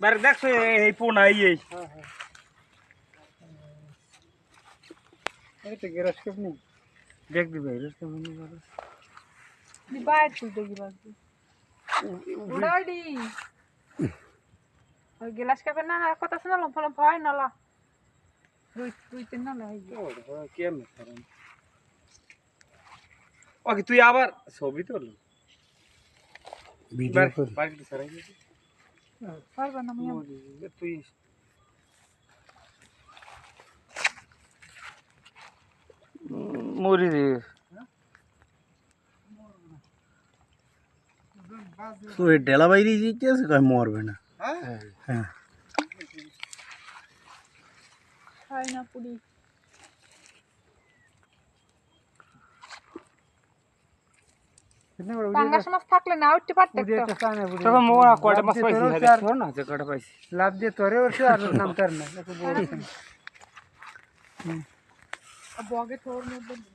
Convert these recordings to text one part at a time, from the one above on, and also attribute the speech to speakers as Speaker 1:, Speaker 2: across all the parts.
Speaker 1: বারে দেখছ এই পোনা এই
Speaker 2: এইটা গ্যারাজ কেপ নেই
Speaker 1: দেখ দিবে এরকম মনে করো
Speaker 3: বাইর তুলতে গিয়ে উড়াডি ওই গিলাস কাপে না কথা শোনালাম ফলে ভয় নালা দুই দুই তিন নালা হয়ে
Speaker 1: কেমন ওকে তুই আবার ছবি তোল
Speaker 2: ভিডিও করে।
Speaker 1: বাড়িতে সারাই দিয়েছি
Speaker 3: পারবে না আমি
Speaker 1: তুই মরি রে
Speaker 2: তো এই ডেলা বাইরে যেতে আছে কয় মরবে না হ্যাঁ
Speaker 3: খাই না পুরি পাঙ্গাস মাছ থাকলে না উঠতে পারতে তো
Speaker 1: তখন মোরা কয়টা মাছ পাইছি দেখো না যে কয়টা পাইছি
Speaker 2: লাভ দিয়ে তোরে ওরছে আর নাম তার না একটু বলছেন
Speaker 3: বগে থোর মধ্যে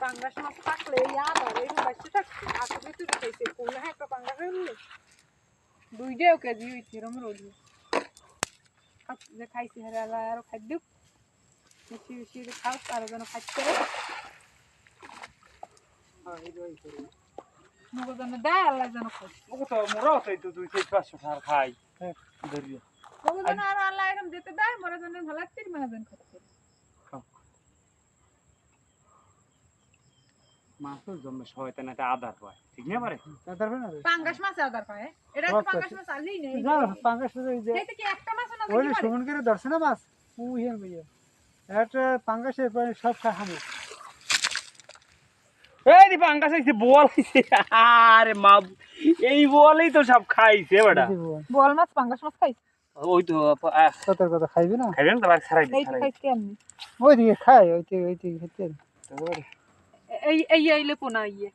Speaker 3: পাঙ্গাস মাছ থাকলে আর এই বাচ্চা থাকছে আগে ভিতরে খাইছে কোন একটা পাঙ্গাস হইলে দুইটাও কেজি হইছে এরম রোজ যে খাইছি, হারে আরও খাদ্য। বেশি বেশি করে খাও আরও যেন খাচ্ছে মুগো যেন দেয় আল্লাহ যেন খাই
Speaker 1: ওকে তো মোরা তাই তো দুই থেকে পাঁচশো টাকা খাই ধরিও
Speaker 3: মুগো যেন আর আল্লাহ এরকম যেতে দেয় মরে যেন ভালো তিন যেন খাচ্ছে
Speaker 1: মাছের জন্য শয়তান একটা আধার পায় ঠিক না। পারে
Speaker 2: তারপরে না
Speaker 3: পাঙ্গাস মাছ আদার পায় এটা তো পাঙ্গাস মাছ আনলেই নেই
Speaker 2: না পাঙ্গাস ওই যে
Speaker 3: এটা কি একটা মাছ। না
Speaker 2: ওই সুমন করে ধরছে না মাছ উই হেন ভাইয়া একটা পাঙ্গাসের পরে সব খাহামে
Speaker 1: এই পাঙ্গাস বল আরে মা এই বলেই তো সব খাইছে বেটা।
Speaker 3: বল মাছ পাঙ্গাস মাছ খাইছে?
Speaker 1: ওই তো
Speaker 2: কথা খাইবি না?
Speaker 1: ছাড়াই
Speaker 2: দিকে খাই ওই দিকে ওই দিকে খেতে
Speaker 3: এই এই আইলে পোনা ইয়ে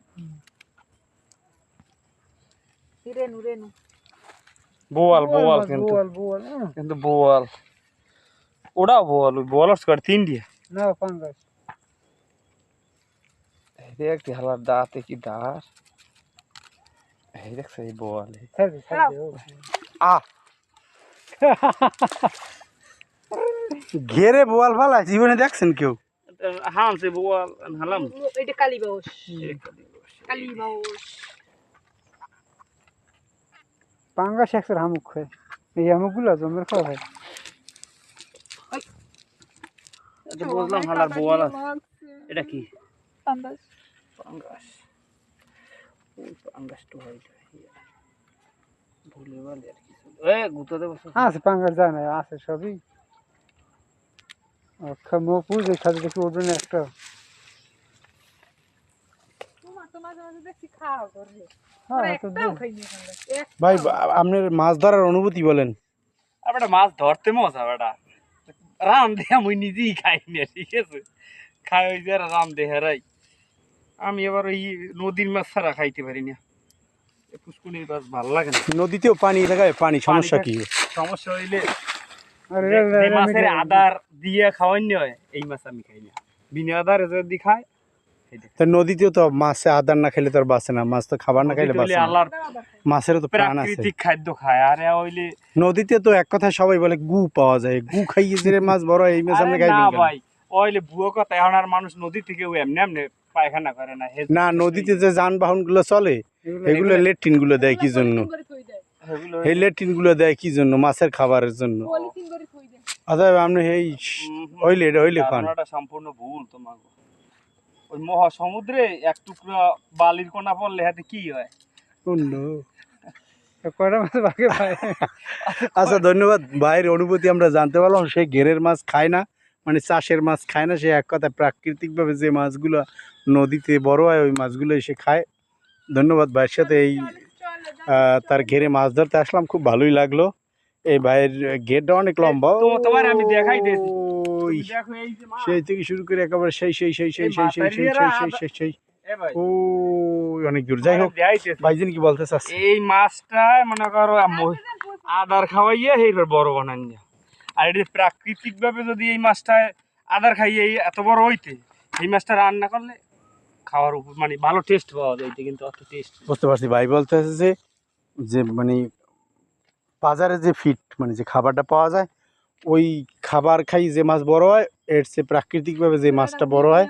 Speaker 3: রেনু রেনু।
Speaker 1: বোয়াল বোয়াল কিন্তু।
Speaker 2: বোয়াল বোয়াল।
Speaker 1: কিন্তু বোয়াল। ওটাও বোয়াল ওই বোয়াল স্কোয়ার তিন দিয়ে?
Speaker 2: না পাঙ্গাস।
Speaker 1: এই দেখ একটি হালার দাঁতে কি দাঁত এই বোয়াল
Speaker 2: ছাড়বি ছাড়বি ও।
Speaker 1: আ
Speaker 2: ঘেরে বোয়াল ফালা জীবনে দেখছেন কেউ?
Speaker 1: হামছে বোয়াল হালাম।
Speaker 3: এটা কালী বাউস কালী বাউস
Speaker 2: পাঙ্গাস একশোর হামুক খায় এই হামুকগুলো জমের খাওয়া হয়।
Speaker 1: এটা বুঝলাম হালার বোয়াল এটা কি?
Speaker 3: পাঙ্গাস।
Speaker 1: পাঙ্গাস। ওই পাঙ্গাস তো হয় ভুলে বলে আর কিছু এ গুতো দেবো
Speaker 2: আছে পাঙ্গাস যায় না আছে সবই। মো পুজো খাতে দেখি উঠবে না একটা। হ্যাঁ ভাই আপনার মাছ ধরার অনুভূতি বলেন।
Speaker 1: মাছ ধরতে মজা বেটা। রাম দেয়া মুই নিজেই খাই না ঠিক আছে? খাই ওই যে রাম দেহারাই। আমি এবার ওই নদীর মাছ ছাড়া খাইতে পারি না। পুষ্কুনির মাছ ভালো লাগে না।
Speaker 2: নদীতেও পানি লাগায় পানি সমস্যা কি?
Speaker 1: সমস্যা হইলে মাছের আদার দিয়ে খাওয়াই হয় এই মাছ আমি খাই না। বিনা আদারে যদি খাই
Speaker 2: তা নদীতেও তো মাছে আদার না খেলে তো আর বাঁচে না মাছ তো খাবার না খাইলে বাঁচে
Speaker 1: আল্লাহর
Speaker 2: মাছেরও তো প্রাণ আছে।
Speaker 1: প্রাকৃতিক খাদ্য খায় আরে হইলে
Speaker 2: নদীতে তো এক কথা সবাই বলে গু পাওয়া যায় গু খাইয়ে যে মাছ বড় এই মাছ
Speaker 1: না ভাই ওইলে ভুয়ো কথা এখন আর মানুষ নদী থেকে ওই এমনি এমনি পায়খানা করে না
Speaker 2: না নদীতে যে যানবাহনগুলো চলে এগুলো লেট্রিনগুলো দেয় কি জন্য? এই লেট্রিনগুলো দেয় কি জন্য? মাছের খাবারের জন্য। অতএব আপনি এই হইলে এটা হইলে খান।
Speaker 1: সম্পূর্ণ ভুল তোমার ওই মহাসমুদ্রে এক টুকরা বালির কোনা পড়লে হাতে কি হয়?
Speaker 2: আচ্ছা ধন্যবাদ। ভাইয়ের অনুভূতি আমরা জানতে পারলাম সে ঘেরের মাছ খায় না
Speaker 4: মানে চাষের মাছ খায় না সে এক কথায় প্রাকৃতিকভাবে যে মাছগুলো নদীতে বড় হয় ওই মাছগুলো এসে খায়। ধন্যবাদ ভাইয়ের সাথে এই তার ঘেরে মাছ ধরতে আসলাম খুব ভালোই লাগল। এই ভাইয়ের ঘেরটা অনেক লম্বা।
Speaker 1: তোমার আমি দেখাই দিয়েছি।
Speaker 4: ওই
Speaker 1: এই।
Speaker 4: সেই থেকে শুরু করে একেবারে সেই সেই সেই সেই
Speaker 1: এই
Speaker 4: সেই সেই সেই সেই সেই সেই
Speaker 1: এ ভাই,
Speaker 4: ও অনেক দূর। যাই হোক ভাইজিন কি বলতে চাচ্ছে
Speaker 1: এই মাছটা মনে করো আদার খাওয়াইয়া এইবার বড় বানান আর এটা প্রাকৃতিক ভাবে যদি এই মাছটা আদার খাইয়ে এই এত বড় হইতে এই মাছটা রান্না করলে খাওয়ার উপর মানে ভালো টেস্ট পাওয়া যায় কিন্তু অত টেস্ট
Speaker 4: বুঝতে পারছি। ভাই বলতে যে যে মানে বাজারে যে ফিট মানে যে খাবারটা পাওয়া যায় ওই খাবার খাই যে মাছ বড় হয় এর চেয়ে প্রাকৃতিকভাবে যে মাছটা বড় হয়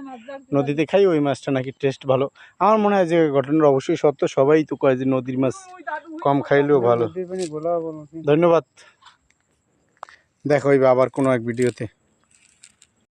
Speaker 4: নদীতে খাই ওই মাছটা নাকি টেস্ট ভালো। আমার মনে হয় যে ঘটনার অবশ্যই সত্য সবাই তো কয় যে নদীর মাছ কম খাইলেও ভালো। ধন্যবাদ। দেখো আবার কোনো এক ভিডিওতে।